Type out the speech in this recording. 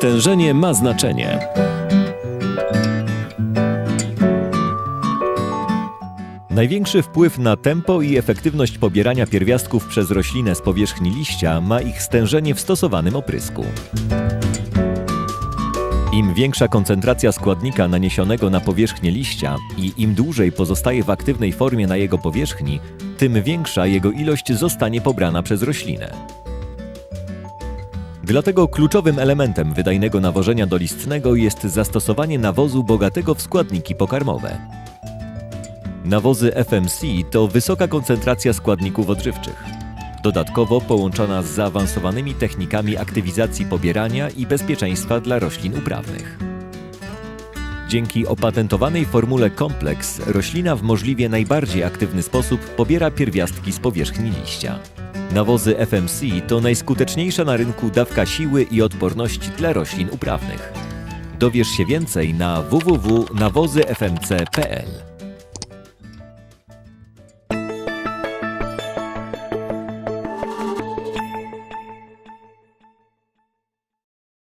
Stężenie ma znaczenie. Największy wpływ na tempo i efektywność pobierania pierwiastków przez roślinę z powierzchni liścia ma ich stężenie w stosowanym oprysku. Im większa koncentracja składnika naniesionego na powierzchnię liścia i im dłużej pozostaje w aktywnej formie na jego powierzchni, tym większa jego ilość zostanie pobrana przez roślinę. Dlatego kluczowym elementem wydajnego nawożenia dolistnego jest zastosowanie nawozu bogatego w składniki pokarmowe. Nawozy FMC to wysoka koncentracja składników odżywczych. Dodatkowo połączona z zaawansowanymi technikami aktywizacji pobierania i bezpieczeństwa dla roślin uprawnych. Dzięki opatentowanej formule kompleks roślina w możliwie najbardziej aktywny sposób pobiera pierwiastki z powierzchni liścia. Nawozy FMC to najskuteczniejsza na rynku dawka siły i odporności dla roślin uprawnych. Dowiesz się więcej na www.nawozyfmc.pl.